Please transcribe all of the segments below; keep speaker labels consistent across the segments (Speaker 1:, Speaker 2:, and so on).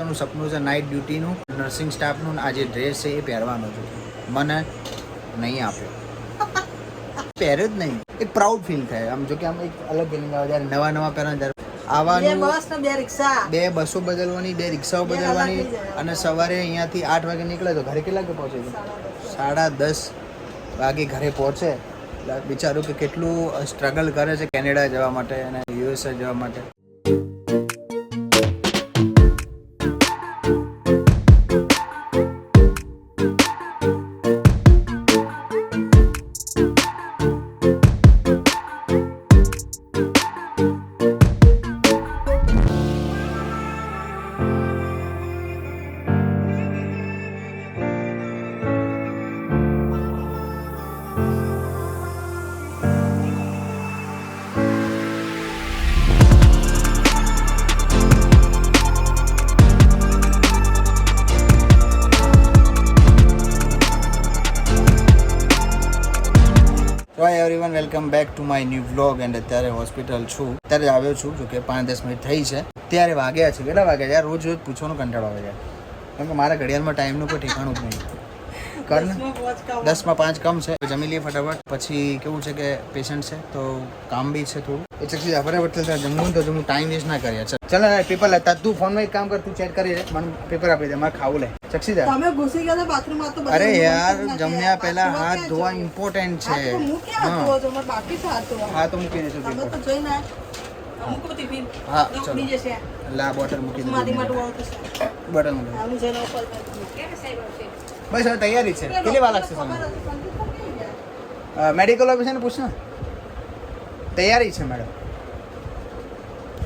Speaker 1: બધાનું સપનું છે નાઇટ ડ્યુટીનું નર્સિંગ સ્ટાફનું ને આ જે ડ્રેસ છે એ પહેરવાનો છું. મને નહીં આપ્યો પહેર્યો જ નહીં. એક પ્રાઉડ ફીલ થાય. આમ જો કે આમ એક અલગ ફિલિંગ આવે. જ્યારે નવા નવા પહેરવા ત્યારે
Speaker 2: બે
Speaker 1: આવવાનું
Speaker 2: બે રિક્ષા.
Speaker 1: બે બસો બદલવાની બે રિક્ષાઓ બદલવાની અને સવારે અહીંયાથી આઠ વાગે નીકળે તો ઘરે કેટલા વાગે પહોંચે સાડા દસ વાગે ઘરે પહોંચે. બિચારું કે કેટલું સ્ટ્રગલ કરે છે કેનેડા જવા માટે અને યુએસએ જવા માટે. Everyone welcome back to my new vlog and અત્યારે હોસ્પિટલ છું. અત્યારે આવ્યો છું જો કે પાંચ દસ મિનિટ થઈ છે. ત્યારે વાગ્યા છે. કેટલા વાગ્યા યાર, રોજ રોજ પૂછવાનો કંટાળો આવે છે. કેમ કે મારા ઘડિયાળમાં ટાઈમનું કોઈ ઠેકાણું જ નહીં. કર ને?
Speaker 2: દસમાં પાંચ કામ.
Speaker 1: છે. જમી લઈએ ફટાફટ. પછી કેવું છે કે પેશન્ટ છે તો કામ બી છે થોડું. એટલે જા ફટાફટ ચાલ જમવું તો હું ટાઈમ વેસ્ટ ના કરીએ. ચાલ. પેપર લેતા તું ફોનમાં એક કામ કર તું ચેક કરી મને પેપર આપી દે. મારે ખાવું લે. ચક્ષી જા
Speaker 2: તમે ઘૂસી ગયા બાથરૂમમાં તો
Speaker 1: અરે યાર જમ્યા પહેલા
Speaker 2: હાથ
Speaker 1: ધોવા ઇમ્પોર્ટન્ટ છે.
Speaker 2: હું. બાકી હાથ ધોવા.
Speaker 1: હા તો મૂકી દેજો
Speaker 2: તમે તો
Speaker 1: હા, ચલો. લા બોટલ મૂકી
Speaker 2: છે.
Speaker 1: બોટલ મૂકી બસ હવે તૈયારી છે. કેટલી વાર લાગશે તમને? મેડિકલ ઓફિસરને પૂછ ને. તૈયારી છે મેડમ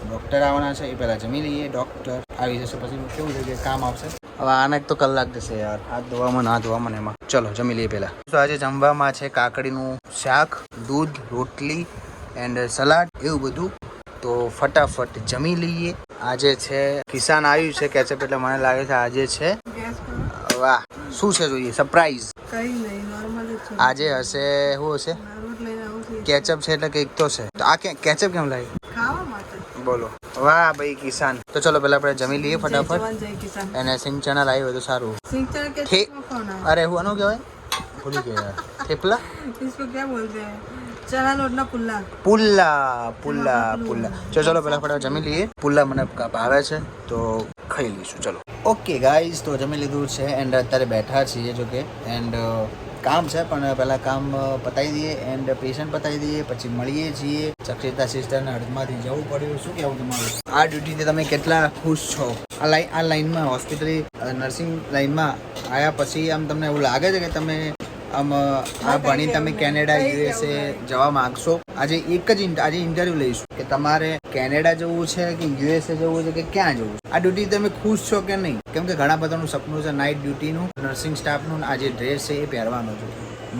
Speaker 1: ડૉક્ટર આવવાના છે એ પહેલાં જમી લઈએ. ડૉક્ટર આવી જશે પછી. કેવું છે કે કામ આવશે? હવે આને એક તો કલાક જશે યાર. હાથ ધોવામાં ના ધોવામાં એમાં. ચલો જમી લઈએ પહેલાં. તો આજે જમવામાં છે કાકડીનું શાક દૂધ રોટલી એન્ડ સલાડ એવું બધું. તો ફટાફટ જમી લઈએ. આજે છે કિસાન આવ્યું છે કેચઅપ એટલે મને લાગે છે આજે છે વાહ. શું છે જોઈએ સરપ્રાઈઝ
Speaker 2: કઈ નહીં નોર્મલ જ છે
Speaker 1: આજે હશે શું હશે
Speaker 2: રોટ લઈને આવું છું
Speaker 1: કેચઅપ છે એટલે કંઈક તો છે તો આ કે કેચઅપ કેમ લાગે
Speaker 2: ખાવા માટે
Speaker 1: બોલો વાહ ભાઈ કિસાન તો ચલો પહેલા આપણે જમી લઈએ
Speaker 2: જય
Speaker 1: ફટાફટ
Speaker 2: જવાન જય કિસાન
Speaker 1: અને સિંગ ચણા લાવ્યો તો સારું
Speaker 2: सिंचन के
Speaker 1: ठे-
Speaker 2: कौन है
Speaker 1: અરે હું આનું કહેવાય ભૂલી ગયો યાર થેપલા
Speaker 2: इसको क्या बोलते हैं चना लोटना पुल्ला
Speaker 1: પુલ્લા પુલ્લા પુલ્લા ચલો ચલો પહેલા ફટાફટ જમી લઈએ પુલ્લા મને કા- ભાવે છે તો ખાઈ લઈશું ચલો. ઓકે ગાઈઝ તો જમી લીધું છે એન્ડ અત્યારે બેઠા છીએ જો કે. એન્ડ કામ છે પણ પહેલાં કામ પતાવી દઈએ એન્ડ પેશન્ટ પતાવી દઈએ પછી મળીએ છીએ. ચક્ષિતા સિસ્ટરને હડમાંથી જવું પડ્યું. શું કહેવું તમારું? આ ડ્યુટીથી તમે કેટલા ખુશ છો? આ લાઈન આ લાઈનમાં હોસ્પિટલ નર્સિંગ લાઈનમાં આવ્યા પછી આમ તમને એવું લાગે છે કે તમે આ ભણી તમે કેનેડા, યુએસએ જવા માંગશો. આજે એક જ આજે ઇન્ટરવ્યુ લઈશું કે તમારે કેનેડા જવું છે કે યુએસએ જવું છે કે ક્યાં જવું છે? આ ડ્યુટી તમે ખુશ છો કે નહીં? કેમ કે ઘણા બધાનું સપનું છે નાઇટ ડ્યુટીનું, નર્સિંગ સ્ટાફનું આ જે ડ્રેસ છે એ પહેરવાનો છું.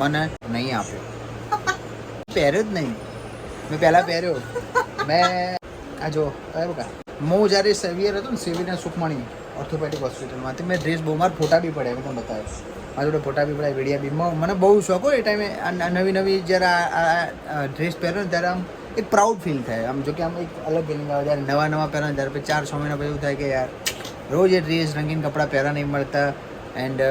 Speaker 1: મને નહીં આપ્યો પહેર્યો જ નહીં. મેં પહેલાં પહેર્યો. મેં, આ જો બરાબર હું જ્યારે સેવિયર હતો ને સેવિયરના સુખમણી ઓર્થોપેડિક હોસ્પિટલમાંથી મેં ડ્રેસ બહુ, મારા ફોટા બી પડ્યા મેં તમને બતાવ્યો મારા જોડે ફોટા બી પડાય વિડીયા બી. મને બહુ શોખ હોય એ ટાઈમે નવી નવી જ્યારે આ ડ્રેસ પહેરો ને ત્યારે આમ એક પ્રાઉડ ફીલ થાય. આમ જોકે આમ એક અલગ ફિલિંગ આવે. જ્યારે નવા નવા પહેરો ત્યારે પછી ચાર, છ મહિના પછી એવું થાય કે યાર, રોજ એ ડ્રેસ રંગીન કપડાં પહેરા નહીં મળતા. એન્ડ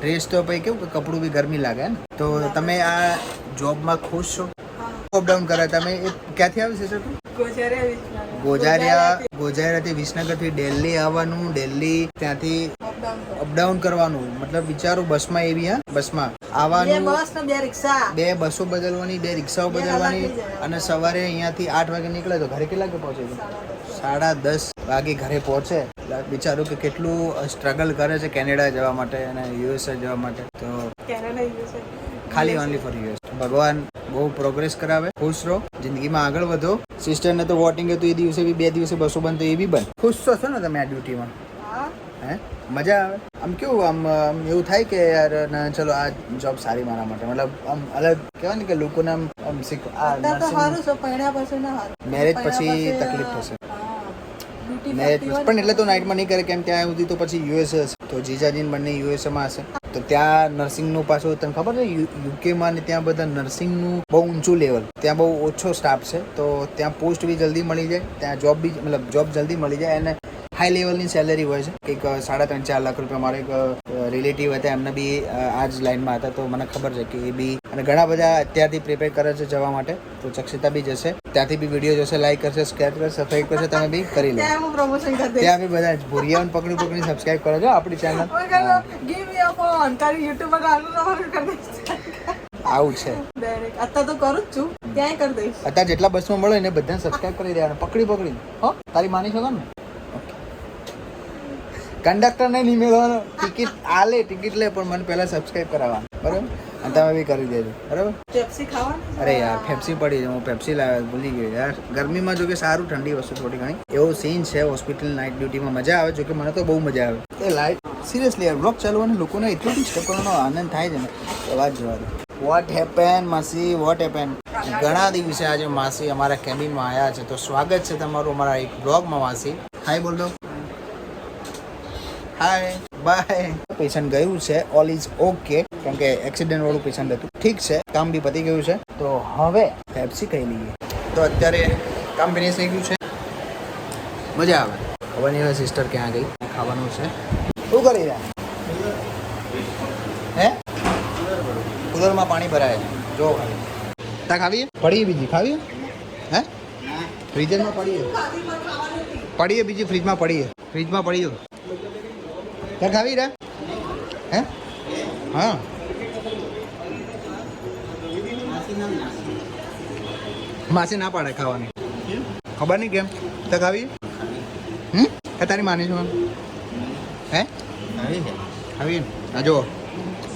Speaker 1: ડ્રેસ તો પછી કેવું કે કપડું બી ગરમી લાગે ને? તો તમે આ જોબમાં ખુશ છો? અપડાઉન કરે તમે એ ક્યાંથી આવી છે સર
Speaker 2: તું ગોજારે આવી
Speaker 1: ગોજારિયા ગોજારિયાથી વિસનગરથી દિલ્હી આવવાનું દિલ્હી ત્યાંથી અપડાઉન કરવાનું. મતલબ વિચારું બસમાં એવી હા બસમાં. આવવાનું
Speaker 2: બે
Speaker 1: બસો બદલવાની બે રિક્ષાઓ બદલવાની અને સવારે અહીંયાથી આઠ વાગે નીકળે તો ઘરે કેટલા વાગે પહોંચે સાડા દસ વાગે ઘરે પહોંચે. વિચારું કે કેટલું સ્ટ્રગલ કરે છે કેનેડા જવા માટે અને યુએસએ જવા માટે. તો ખાલી ઓનલી ફોર યુએસ ભગવાન બહુ પ્રોગ્રેસ કરાવે. ખુશ રહો. જિંદગીમાં આગળ વધો. સિસ્ટરને તો વોટિંગ હતું એ દિવસે બી બે દિવસે બસો બંધ તો એ બી બંધ. ખુશ તો છો ને તમે આ ડ્યુટીમાં
Speaker 2: હે.
Speaker 1: મજા આવે. આમ કેવું આમ એવું થાય કે યાર ના ચલો આ જોબ સારી મારા માટે. મતલબ આમ અલગ કહેવાય ને કે લોકોને આમ આમ શીખ આ
Speaker 2: છે પરણ્યા પછી ના
Speaker 1: તકલીફ થશે. મેરેજ પણ એટલે તો નાઇટમાં નહીં કરે કેમ ત્યાં સુધી તો પછી યુએસ હશે. તો જીજાજીને બંને યુએસએમાં હશે. તો ત્યાં નર્સિંગનું પાછું તને ખબર છે યુકેમાં ને ત્યાં બધા નર્સિંગનું બહુ ઊંચું લેવલ ત્યાં બહુ ઓછો સ્ટાફ છે તો ત્યાં પોસ્ટ બી જલ્દી મળી જાય ત્યાં જોબ બી મતલબ જોબ જલ્દી મળી જાય અને હાઈ લેવલની સેલરી હોય છે કંઈક સાડા ત્રણ ચાર લાખ રૂપિયા મારો એક રિલેટિવ હતા એમને બી આ જ લાઈનમાં હતા તો મને ખબર છે કે એ બી અને ઘણા બધા અત્યારથી પ્રિપેર કરે છે જવા માટે તો ચક્ષિતા બી જશે ત્યાંથી બી વીડિયો જોશે લાઈક કરશે સબસ્ક્રાઈબ કરશે સબસ્ક્રાઈબ કરશે તમે બી કરી લો.
Speaker 2: ત્યાં
Speaker 1: બી બધા ભૂરિયાઓને પકડી પકડી સબસ્ક્રાઈબ કરો છો આપણી channel
Speaker 2: give me a phone તારી યુટ્યુબ પર આનું તમારું કરી દઈશ
Speaker 1: આવું છે.
Speaker 2: અત્યારે તો કરું જ છું. ક્યાંય કરી દઈશ.
Speaker 1: અત્યારે જેટલા બસમાં મળે એને બધાને સબસ્ક્રાઇબ કરી દેવાના. પકડી પકડી. હો તારી માની શકો ને? કંડક્ટર ને નહીં મેળવવાનો. ટિકિટ આ લે ટિકિટ લે પણ મને પહેલા સબસ્ક્રાઇબ કરાવવાનું. બરાબર? અને તમે બી કરી દેજો. બરાબર?
Speaker 2: પેપ્સી ખાવાની
Speaker 1: અરે યાર પેપ્સી પડી છે. હું પેપ્સી લાવ્યો ભૂલી ગયો યાર. ગરમીમાં જો કે સારું ઠંડી વસ્તુ થોડી ઘણી. એવો સીન છે હોસ્પિટલ નાઇટ ડ્યુટીમાં મજા આવે જો કે મને તો બહુ મજા આવે. એ લાઈટ સિરિયસલી યાર બ્લોગ ચાલુ અને લોકોને એટલો ડિસ્ટર્બ કરવાનો આનંદ થાય છે ને. એ વાત જોવા દે વોટ હેપન માસી? વોટ હેપન ઘણા દિવસે આજે માસી અમારા કેબિનમાં આવ્યા છે. તો સ્વાગત છે તમારું અમારા એક બ્લોગમાં માસી. હાય બોલ દો. હાય બાય પેશન્ટ ગયું છે. ઓલ ઇઝ ઓકે કેમ કે એક્સિડન્ટ વાળું પેશન્ટ હતું. ઠીક છે. કામ બી પતી ગયું છે. તો હવે પેપ્સી ખાઈ લઈએ. તો અત્યારે કામ ફિનિશ થઈ ગયું છે. મજા આવે. ખબર નહીં હવે સિસ્ટર ક્યાં ગઈ. ખાવાનું છે. શું કરી રહ્યા? હે? કુલરમાં પાણી ભરાય. જો. તા ખાવીએ? પડીએ બીજી. ખાવીએ? હે? ફ્રીજરમાં પડીએ? પડીએ બીજી. ફ્રીજમાં પડીએ. ફ્રીજમાં પડીએ. ત્યાં ખાવી રે હે? હા. માસી ના પાડે ખાવાની. ખબર નહીં કેમ? તો ખાવી હમ? કે તારી માની છું હે? ખાવી આ જો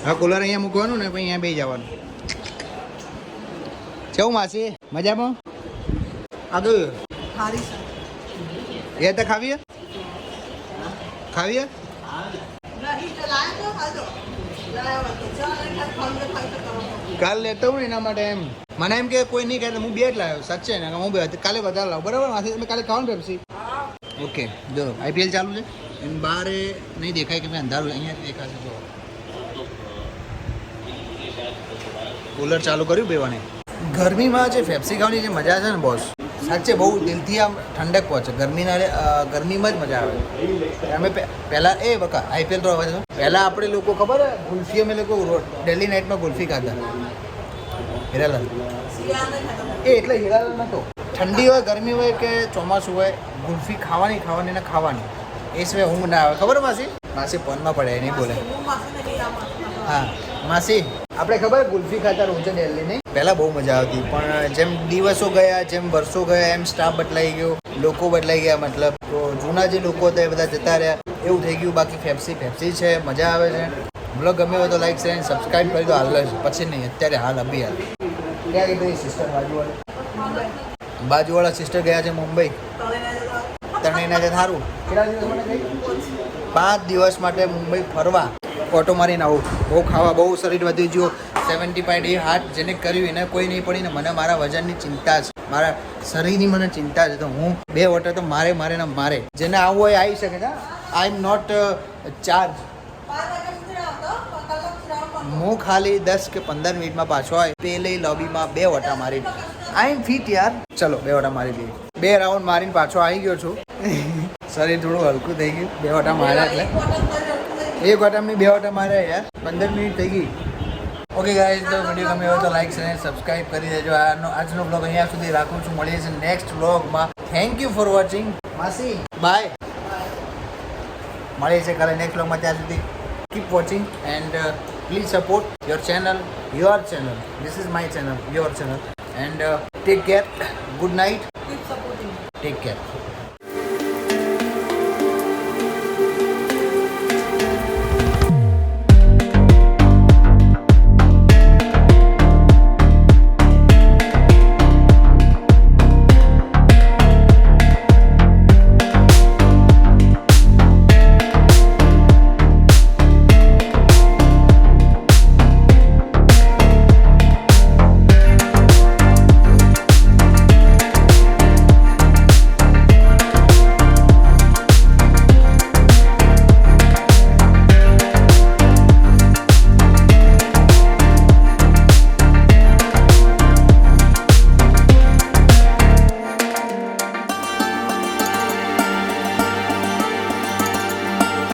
Speaker 1: હવે કુલર અહીંયા મૂકવાનું ને પછી અહીંયા બે જવાનું. કેવું માસી? મજામાં? આ
Speaker 2: હારી
Speaker 1: એ તો ખાવીએ ખાવીએ કાલ લેતો હું એના માટે એમ. મને એમ કે કોઈ નહીં કહે હું બે જ લાવ્યો સાચે ને? હું બે? કાલે વધારે લાવું. બરાબર? માસી તમે કાલે ખાવાનું પેપ્સી? ઓકે. જો આઈપીએલ ચાલુ છે. એમ બહાર નહીં દેખાય કે મેં અંધારું અહીંયા દેખાશે જો. કુલર ચાલુ કર્યું બેવાને. ગરમીમાં જે ફેપ્સી ખાવાની જે મજા છે ને બોસ સાચે બહુ દિલથી આમ ઠંડક પહોંચે. ગરમીના ગરમીમાં જ મજા આવે. અમે પહેલાં એ બકા આઈપીએલ તો તો. પહેલા આપણે લોકો ખબર? ગુલ્ફી અમે લોકો ડેલી નાઇટમાં ગુલ્ફી ખાતા. હિરાલાલ. એ એટલે હિરાલાલ નહોતો ઠંડી હોય, ગરમી હોય કે ચોમાસું હોય, ગુલ્ફી ખાવાની ખાવાની ને ખાવાની. એ સિવાય ઊંઘ ના આવે. ખબર માસી? માસી ફોનમાં પડે, એ નહીં બોલે.
Speaker 2: હા,
Speaker 1: માસી. આપણે ખબર ગુલ્ફી ખાતા રોજે ડેલી નહીં પહેલાં બહુ મજા આવતી પણ જેમ દિવસો ગયા જેમ વર્ષો ગયા એમ સ્ટાફ બદલાઈ ગયો લોકો બદલાઈ ગયા મતલબ. તો જૂના જે લોકો હતા એ બધા જતા રહ્યા. એવું થઈ ગયું બાકી ફેફસી ફેફસી છે મજા આવે છે. બ્લોગ ગમે હોય તો લાઈક શેર સબસ્ક્રાઈબ કરી દો. હાલ પછી નહીં અત્યારે હાલ અભી હાલ. ક્યાં ગઈ પેલી સિસ્ટર બાજુવાળી? બાજુવાળા સિસ્ટર ગયા છે મુંબઈ.
Speaker 2: જતા
Speaker 1: ત્રણેયના જે સારું કેટલા દિવસ માટે પાંચ દિવસ માટે મુંબઈ ફરવા. ઓટો મારીને આવું. બહુ ખાવા, બહુ શરીર વધી ગયું સેવન્ટી ફાઈવ ડે હાર્ટ જેને કર્યું, એને કોઈ નહીં પડી ને મને મારા વજનની ચિંતા છે. મારા શરીરની મને ચિંતા છે. તો હું બે વોટર તો મારે મારે ને મારે. જેને આવવું હોય આવી શકે છે. આઈ એમ નોટ ચાર્જ હું ખાલી દસ કે પંદર મિનિટમાં પાછો આવે. પેલે લોબીમાં બે વટા મારી આઈ એમ ફિટ યાર. ચલો, બે વટા મારી દઈએ બે રાઉન્ડ મારીને પાછો આવી ગયો છું. શરીર થોડું હલકું થઈ ગયું. બે વટા માર્યા એટલે. એક વાટામની બે વાટા મારે યાર. પંદર મિનિટ થઈ ગઈ. ઓકે ગાઈઝ તો વીડિયો ગમે હોય તો લાઈક અને સબસ્ક્રાઈબ કરી દેજો. આનો આજનો બ્લોગ અહીંયા સુધી રાખું છું. મળીએ છીએ નેક્સ્ટ બ્લોગમાં થેન્ક યુ ફોર વોચિંગ માસી. બાય મળીએ છીએ કાલે નેક્સ્ટ બ્લોગમાં ત્યાં સુધી keep watching and please support your channel your channel this is my channel your channel and take care good night
Speaker 2: Keep supporting.
Speaker 1: Take care